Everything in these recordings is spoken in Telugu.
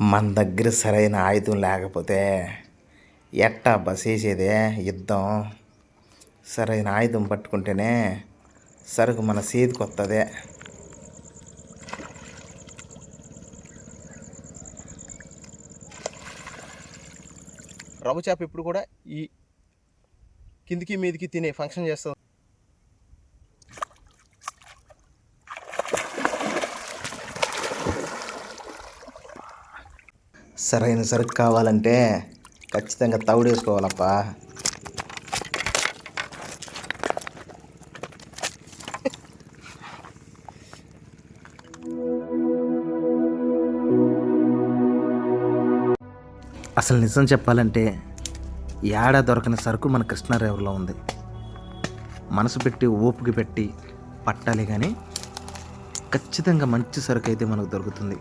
మన దగ్గర సరైన ఆయుధం లేకపోతే ఎట్టా బసేసేదే యుద్ధం? సరైన ఆయుధం పట్టుకుంటేనే సరుకు మన చేతికి వస్తుంది రవ్వ చేప ఇప్పుడు కూడా ఈ కిందికి మీదికి తినే ఫంక్షన్ చేస్తుంది. సరైన సరుకు కావాలంటే ఖచ్చితంగా తౌడేసుకోవాలప్పా అసలు నిజం చెప్పాలంటే ఏడా దొరకని సరుకు మన కృష్ణారేవర్లో ఉంది. మనసు పెట్టి ఓపిక పెట్టి పట్టాలి కానీ ఖచ్చితంగా మంచి సరుకు అయితే మనకు దొరుకుతుంది.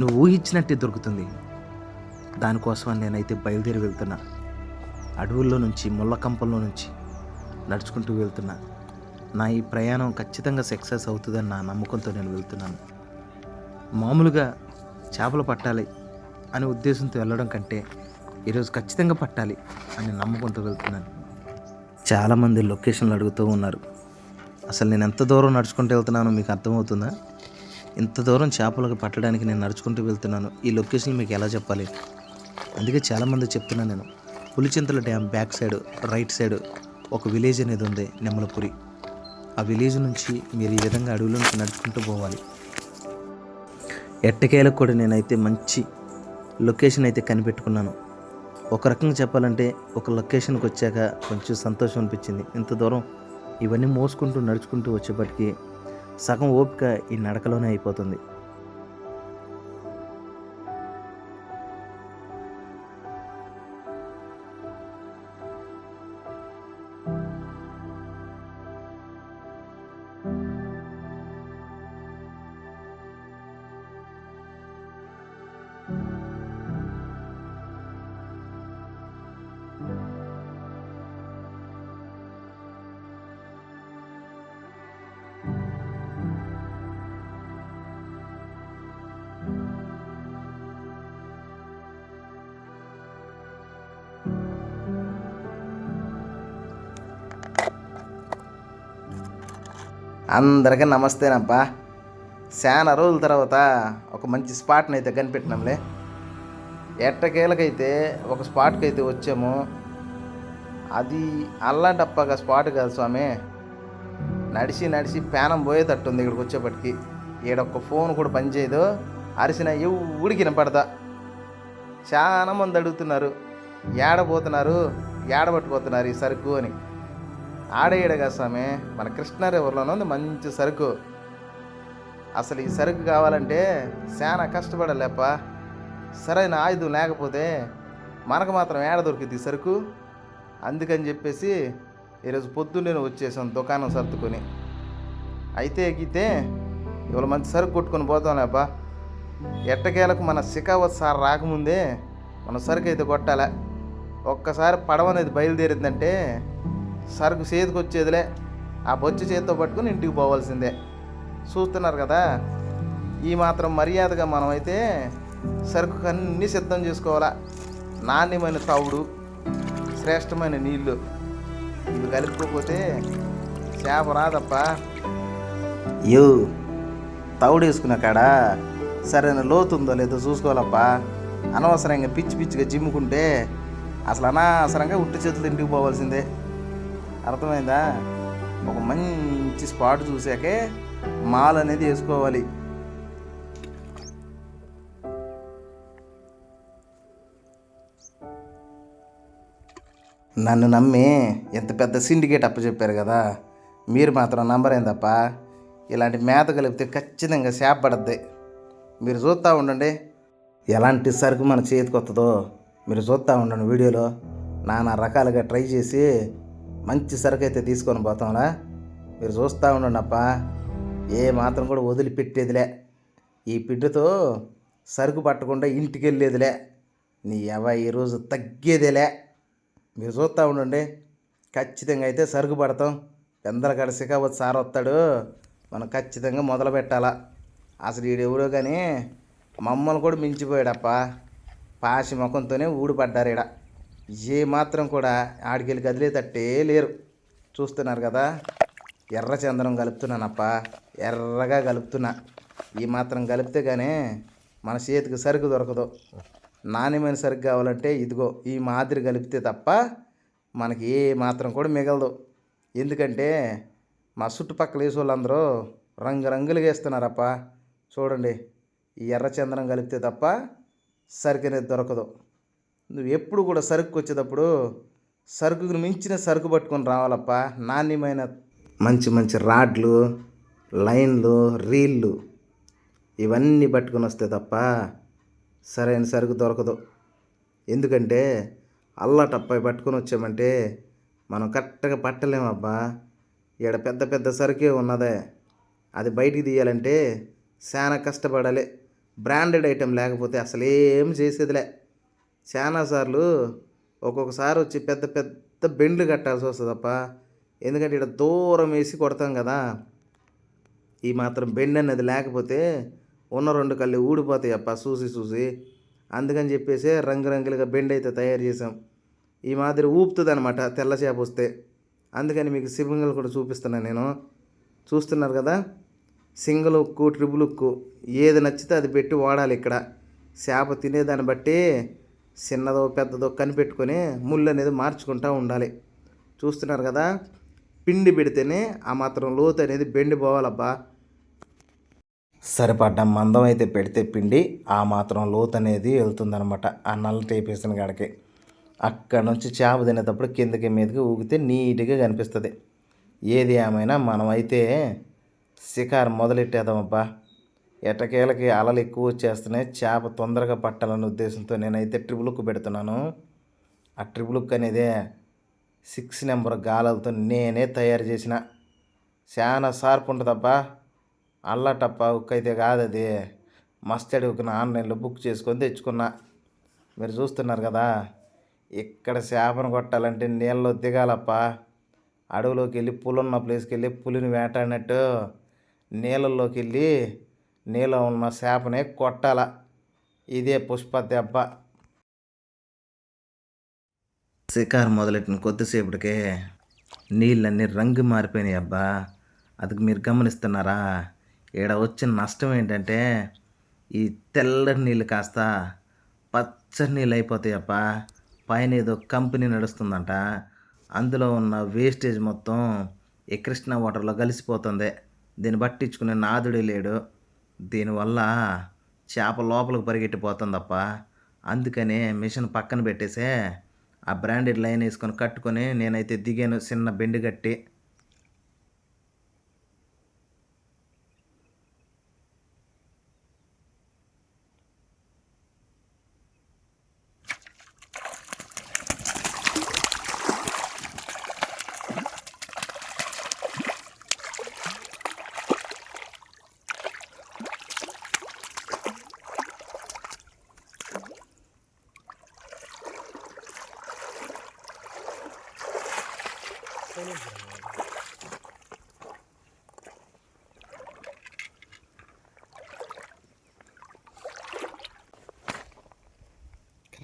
నువ్వు ఊహించినట్టే దొరుకుతుంది. దానికోసం నేనైతే బయలుదేరి వెళ్తున్నా. అడవుల్లో నుంచి ముళ్ళకంపల్లో నుంచి నడుచుకుంటూ వెళ్తున్నా. నా ఈ ప్రయాణం ఖచ్చితంగా సక్సెస్ అవుతుందని నా నమ్మకంతో నేను వెళ్తున్నాను. మామూలుగా చేపలు పట్టాలి అనే ఉద్దేశంతో వెళ్ళడం కంటే ఈరోజు ఖచ్చితంగా పట్టాలి అని నమ్మకంతో వెళ్తున్నాను. చాలామంది లొకేషన్లు అడుగుతూ ఉన్నారు. అసలు నేను ఎంత దూరం నడుచుకుంటూ వెళ్తున్నానో మీకు అర్థమవుతుందా? ఇంత దూరం చేపలకు పట్టడానికి నేను నడుచుకుంటూ వెళ్తున్నాను. ఈ లొకేషన్ మీకు ఎలా చెప్పాలి? అందుకే చాలామంది చెప్తున్నాను నేను. Pulichintala dam back side right side ఒక విలేజ్ అనేది ఉంది నెమ్మలపురి ఆ విలేజ్ నుంచి మీరు ఈ విధంగా అడవిలో నడుచుకుంటూ పోవాలి. ఎట్టకేలకు కూడా నేనైతే మంచి లొకేషన్ అయితే కనిపెట్టుకున్నాను. ఒక రకంగా చెప్పాలంటే ఒక లొకేషన్కి వచ్చాక కొంచెం సంతోషం అనిపించింది. ఇంత దూరం ఇవన్నీ మోసుకుంటూ నడుచుకుంటూ వచ్చేప్పటికీ సగం ఓపిక ఈ నడకలోనే అయిపోతుంది. అందరికీ నమస్తేనబ్బా చాలా రోజుల తర్వాత ఒక మంచి స్పాట్ని అయితే కనిపెట్టినాంలే. ఎట్టకేలకైతే ఒక స్పాట్కి అయితే వచ్చాము అది అల్లాటప్పగా స్పాట్ కాదు స్వామి. నడిచి నడిచి పేనం పోయేటట్టుంది ఇక్కడికి వచ్చేప్పటికి. ఈడొక్క ఫోన్ కూడా పనిచేయదు. అరిసిన ఎవడికి వినపడదా? చాలా మంది అడుగుతున్నారు. ఏడబోతున్నారు ఏడబట్టుకుపోతున్నారు ఈ సరుకు అని. ఆడేయడగా స్వామి. మన కృష్ణారివర్లోనే ఉంది మంచి సరుకు. అసలు ఈ సరుకు కావాలంటే చాలా కష్టపడాలేప్ప. సరైన ఆయుధం లేకపోతే మనకు మాత్రం ఏడ దొరికింది సరుకు? అందుకని చెప్పేసి ఈరోజు పొద్దున్నే వచ్చేసాను దుకాణం సర్దుకొని. అయితే ఎగితే ఇవాళ మంచి సరుకు కొట్టుకొని పోతాం ఎట్టకేలకు మన శిఖావత్ సార్ రాకముందే మన సరుకు అయితే కొట్టాలి. ఒక్కసారి పడవ అనేది బయలుదేరిందంటే సరుకు చేతికి వచ్చేదిలే. ఆ బొచ్చు చేతితో పట్టుకుని ఇంటికి పోవాల్సిందే. చూస్తున్నారు కదా? ఈ మాత్రం మర్యాదగా మనమైతే సరుకు అన్నీ సిద్ధం చేసుకోవాలా? నాణ్యమైన తవుడు శ్రేష్టమైన నీళ్ళు. ఇవి కలుపుకోకపోతే చేప రాదప్ప. యో తవుడు వేసుకున్న కాడ? సరైన లోతు ఉందో లేదో చూసుకోవాలప్పా. అనవసరంగా పిచ్చి పిచ్చిగా జిమ్ముకుంటే అసలు అనవసరంగా ఉట్టి చేతులు ఇంటికి పోవాల్సిందే. అర్థమైందా? ఒక మంచి స్పాట్ చూసాకే మాల్ అనేది వేసుకోవాలి. నన్ను నమ్మి ఎంత పెద్ద సిండికేట్ అప్పచెప్పారు కదా? మీరు మాత్రం నంబరేందప్ప ఇలాంటి మేత కలిపితే ఖచ్చితంగా చేప పడద్ది. మీరు చూస్తూ ఉండండి. ఎలాంటి సరుకు మన చేతికి వస్తుందో మీరు చూస్తూ ఉండండి వీడియోలో. నానా రకాలుగా ట్రై చేసి మంచి సరుకు అయితే తీసుకొని పోతాంలా మీరు చూస్తూ ఉండండిప్ప ఏ మాత్రం కూడా వదిలిపెట్టేదిలే. ఈ పిడ్డతో సరుకు పట్టకుండా ఇంటికి వెళ్ళేదిలే నీ ఎవ ఈరోజు తగ్గేదేలే. మీరు చూస్తూ ఉండండి ఖచ్చితంగా అయితే సరుకు పడతాం. ఎందరు కాడ సికావత్ సార్ వస్తాడు మనం ఖచ్చితంగా మొదలు పెట్టాలా. అసలు ఈడెవరో కానీ మమ్మల్ని కూడా మించిపోయాడప్ప. పాసి ముఖంతోనే ఊడిపడ్డారు ఈడ. ఏ మాత్రం కూడా ఆడికెళ్ళి కదిలేటట్టే లేరు. చూస్తున్నారు కదా? ఎర్ర చందనం కలుపుతున్నానప్ప ఎర్రగా కలుపుతున్నా ఈ మాత్రం కలిపితే కానీ మన చేతికి సరుకు దొరకదు. నాణ్యమైన సరుకు కావాలంటే ఇదిగో ఈ మాదిరి కలిపితే తప్ప మనకి ఏ మాత్రం కూడా మిగలదు. ఎందుకంటే మా చుట్టుపక్కల వేసే వాళ్ళందరూ రంగురంగులుగా వేస్తున్నారప్ప. చూడండి ఈ ఎర్ర చందనం కలిపితే తప్ప సరుకు అనేది దొరకదు. నువ్వు ఎప్పుడు కూడా సరుకు వచ్చేటప్పుడు సరుకుకు మించిన సరుకు పట్టుకొని రావాలప్ప. నాణ్యమైన మంచి మంచి రాడ్లు లైన్లు రీళ్ళు ఇవన్నీ పట్టుకొని వస్తే తప్ప సరైన సరుకు దొరకదు. ఎందుకంటే అల్లటప్పై పట్టుకొని వచ్చామంటే మనం కరెక్ట్గా పట్టలేమబ్బా. ఈడ పెద్ద పెద్ద సరుకే ఉన్నదే. అది బయటికి తీయాలంటే చాలా కష్టపడాలి. బ్రాండెడ్ ఐటెం లేకపోతే అసలు ఏం చేసేదిలే. చాలాసార్లు ఒక్కొక్కసారి వచ్చి పెద్ద పెద్ద బెండ్లు కట్టాల్సి వస్తుందప్ప. ఎందుకంటే ఇక్కడ దూరం వేసి కొడతాం కదా. ఈ మాత్రం బెండ్ అనేది లేకపోతే ఉన్న రెండు కళ్ళు ఊడిపోతాయి అప్ప చూసి చూసి. అందుకని చెప్పేసి రంగురంగులుగా బెండ్ అయితే తయారు చేసాం ఈ మాదిరి ఊపుతుంది అనమాట తెల్ల చేప వస్తే. అందుకని మీకు సింగల్ కూడా చూపిస్తున్నాను నేను. చూస్తున్నారు కదా? సింగిల్ ఉక్కు ట్రిపుల్ ఉక్కు ఏది నచ్చితే అది పెట్టి వాడాలి ఇక్కడ. చేప తినేదాన్ని బట్టి చిన్నదో పెద్దదో కనిపెట్టుకొని ముళ్ళు అనేది మార్చుకుంటూ ఉండాలి. చూస్తున్నారు కదా? పిండి పెడితేనే ఆ మాత్రం లోతు అనేది బెండి పోవాలబ్బా సరిపడ్డ మందం అయితే పెడితే పిండి ఆ మాత్రం లోతు అనేది వెళ్తుందనమాట ఆ నల్ల టేపేసిన కాడికి. అక్కడ నుంచి చేప తినేటప్పుడు కిందకి మీదకి ఊగితే నీట్గా కనిపిస్తుంది. ఏది ఏమైనా మనమైతే షికారు మొదలెట్టేద్దామబ్బా. ఎటకేలకి అలలు ఎక్కువ వచ్చేస్తున్నాయి. చేప తొందరగా పట్టాలనే ఉద్దేశంతో నేనైతే ట్రిపుల్కు పెడుతున్నాను. ఆ ట్రిపుల్క్ అనేదే సిక్స్ నెంబర్ గాలలతో నేనే తయారు చేసిన. చాలా షార్ప్ ఉంటుందబ్బా. అల్లటప్ప ఉక్కు అయితే కాదు అది. మస్టర్డ్ ఉక్కున ఆన్లైన్లో బుక్ చేసుకొని తెచ్చుకున్నా. మీరు చూస్తున్నారు కదా ఇక్కడ చేపను కొట్టాలంటే నీళ్ళలో దిగాలప్ప. అడవిలోకి వెళ్ళి పులి ఉన్న ప్లేస్కి వెళ్ళి పులిని వేటాడినట్టు నీళ్ళల్లోకి వెళ్ళి నీలో ఉన్న చేపని కొట్టాల. ఇదే పుష్ప దెబ్బ. శికారు మొదలెట్టిన కొద్దిసేపటికే నీళ్ళన్నీ రంగు మారిపోయినాయి అబ్బా. అది మీరు గమనిస్తున్నారా? ఈడ వచ్చిన నష్టం ఏంటంటే ఈ తెల్లటి నీళ్ళు కాస్త పచ్చని నీళ్ళు అయిపోతాయి అబ్బా. పైన ఏదో కంపెనీ నడుస్తుందంట. అందులో ఉన్న వేస్టేజ్ మొత్తం ఈ కృష్ణ వాటర్లో కలిసిపోతుంది. దీన్ని పట్టించుకునే నాదుడే లేడు. దీనివల్ల చేప లోపలికి పరిగెట్టిపోతుందప్ప. అందుకనే మిషన్ పక్కన పెట్టేసే ఆ బ్రాండెడ్ లైన్ వేసుకొని కట్టుకొని నేనైతే దిగాను చిన్న బెండు కట్టి.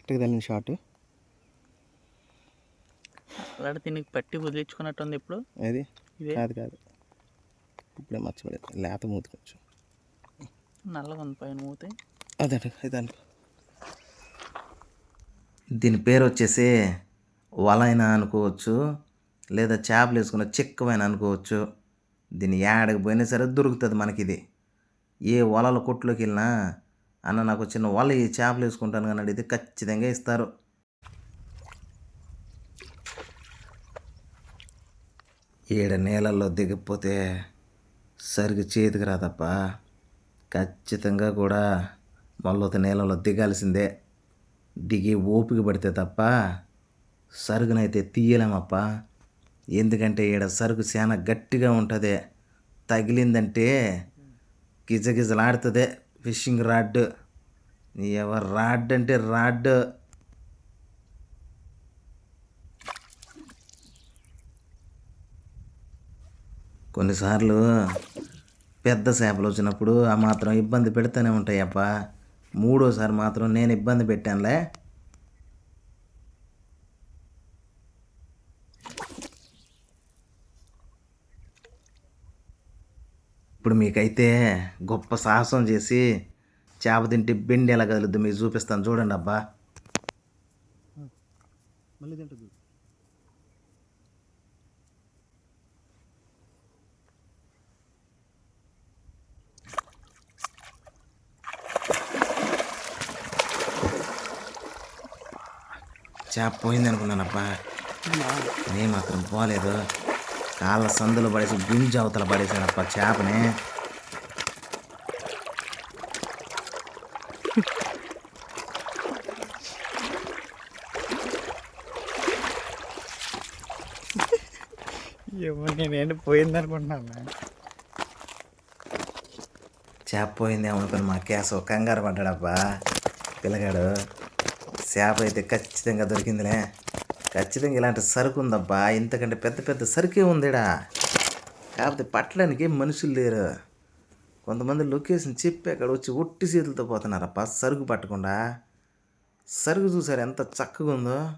కరెక్ట్గా తగిలిన షాట్. అలాంటి దీనికి పట్టి వదిలించుకున్నట్టుంది ఇప్పుడు? ఏది? కాదు కాదు. ఇప్పుడే మర్చిపోలేదు లేత మూతి కొంచెం. నల్లగా ఉంది పైన మూతే. అదే ఇది దీని పేరు వచ్చేసి వలైన అనుకోవచ్చు లేదా చేపలు వేసుకున్న చిక్కమైన అనుకోవచ్చు. దీన్ని ఏడకి పోయినా సరే దొరుకుతుంది మనకి ఇది ఏ వలల కొట్టులోకి వెళ్ళినా అన్న నాకు చిన్న వాళ్ళు ఈ చేపలు వేసుకుంటాను కానీ అడిగితే ఖచ్చితంగా ఇస్తారు. ఈడ నీళ్ళల్లో దిగకపోతే సరిగ్గా చేతికి రాదప్ప. ఖచ్చితంగా కూడా మళ్ళొత నీళ్ళలో దిగాల్సిందే. దిగి ఓపిక పడితే తప్ప సరుగునైతే తీయలేమప్ప. ఎందుకంటే ఈడ సరుకు చాలా గట్టిగా ఉంటుంది. తగిలిందంటే గిజగిజలాడుతుంది. Fishing rod. ఎవరు రాడ్ అంటే రాడ్. కొన్నిసార్లు పెద్ద చేపలు వచ్చినప్పుడు ఆ మాత్రం ఇబ్బంది పెడుతూనే ఉంటాయి అప్ప మూడోసారి మాత్రం నేను ఇబ్బంది పెట్టానులే. ఇప్పుడు మీకైతే గొప్ప సాహసం చేసి చేప తింటే బెండి ఎలా కదులుద్దు మీకు చూపిస్తాను. చూడండి అబ్బా. చేప పోయింది అనుకున్నానబ్బా. నేను మాత్రం పోలేదు. కాళ్ళ సందులు పడేసి గుంజ అవతల పడేసానప్ప చేపని. నేనేంటి పోయింది అనుకుంటున్నాను? చేప పోయిందేమో అనుకుని మా కేసు కంగారు పడ్డాడబ్బా పిల్లగాడు చేప అయితే ఖచ్చితంగా దొరికిందిలే. ఖచ్చితంగా ఇలాంటి సరుకు ఉందబ్బా. ఇంతకంటే పెద్ద పెద్ద సరుకే ఉందిడా. కాకపోతే పట్టడానికి మనుషులు లేరు. కొంతమంది లొకేషన్ చెప్పి అక్కడ వచ్చి ఒట్టి చేతులతో పోతున్నారప్ప సరుకు పట్టకుండా. సరుకు చూసారు ఎంత చక్కగా ఉందో.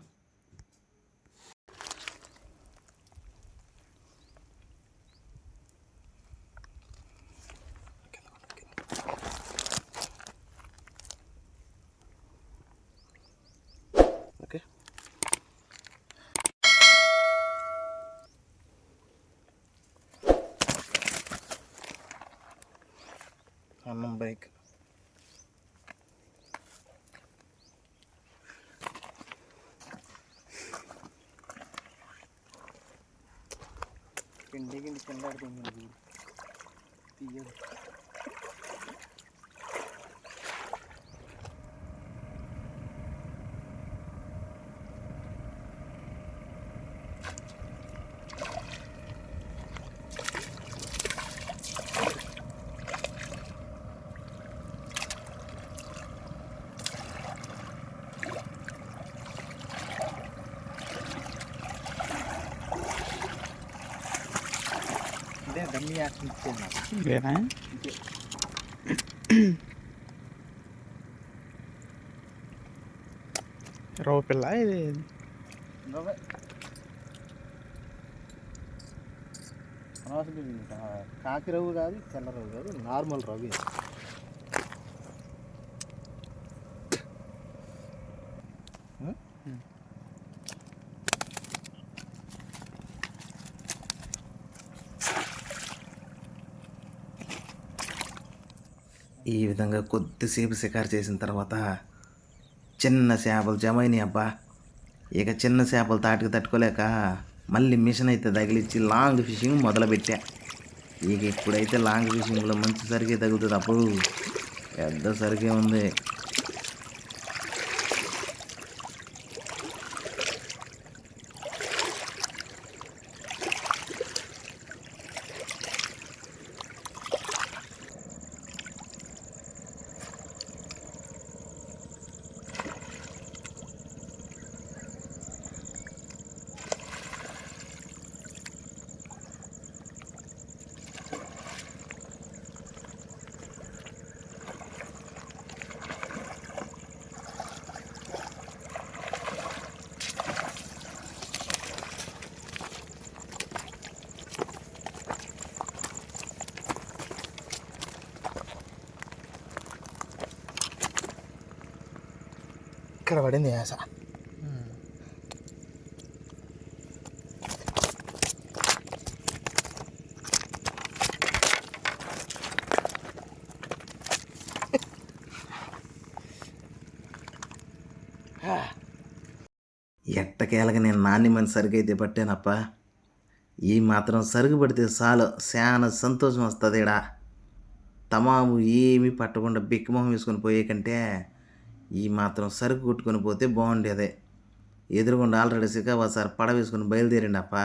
అన్నం బైక్ పిండి గిండి కింద తీయదు డమ్మీ యాక్షన్ ఇచ్చేది రవ్వ పిల్ల. ఇది కాకి రవ్వు కాదు తెల్ల రవ్వు కాదు నార్మల్ రవ్వు. ఈ విధంగా కొద్దిసేపు షికారు చేసిన తర్వాత చిన్న చేపలు జమైనాయి అబ్బా. ఇక చిన్న చేపలు తాటికి తట్టుకోలేక మళ్ళీ మిషన్ అయితే తగిలిచ్చి లాంగ్ ఫిషింగ్ మొదలుపెట్టా. ఇక ఇప్పుడైతే లాంగ్ ఫిషింగ్లో మంచి సరిగే తగ్గుతుంది అప్పుడు పెద్ద సరిగే ఉంది. ఇక్కడ పడింది యాస. ఎట్టకేలగా నేను నాణ్యమైన సరుకు అయితే పట్టానప్ప. ఈ మాత్రం సరుకు పడితే చాలు చాలా సంతోషం వస్తుంది ఈడ తమాము ఏమీ పట్టకుండా బిక్కమొహం వేసుకొని పోయే కంటే ఈ మాత్రం సరుకు కొట్టుకొని పోతే బాగుండేదే. ఎదురుగుండా ఆల్రెడీ సికాబాద్ సార్ పడవేసుకుని బయలుదేరిండప్ప.